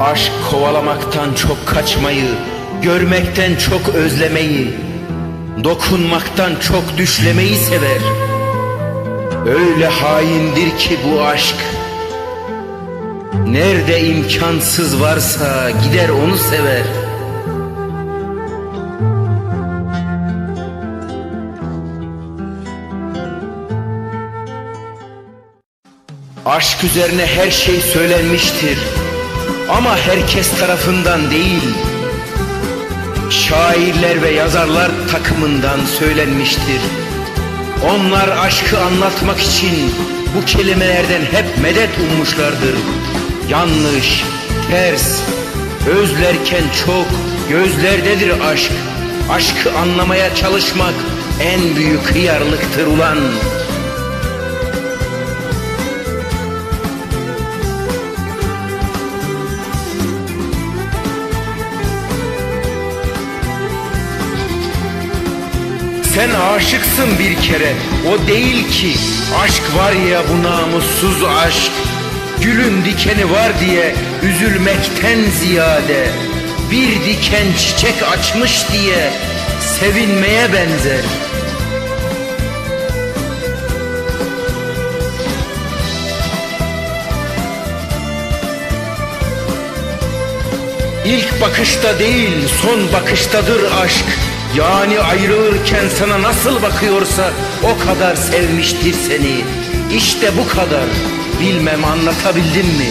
Aşk kovalamaktan çok kaçmayı, görmekten çok özlemeyi, dokunmaktan çok düşlemeyi sever. Öyle haindir ki bu aşk. Nerede imkansız varsa gider onu sever. Aşk üzerine her şey söylenmiştir. Ama herkes tarafından değil. Şairler ve yazarlar takımından söylenmiştir. Onlar aşkı anlatmak için bu kelimelerden hep medet ummuşlardır. Yanlış, ters, özlerken çok, gözlerdedir aşk. Aşkı anlamaya çalışmak en büyük hıyarlıktır ulan. Sen aşıksın bir kere, o değil ki. Aşk var ya bu namussuz aşk. Gülün dikeni var diye üzülmekten ziyade. Bir diken çiçek açmış diye sevinmeye benzer. İlk bakışta değil son bakıştadır aşk Yani ayrılırken sana nasıl bakıyorsa o kadar sevmiştir seni İşte bu kadar bilmem anlatabildim mi?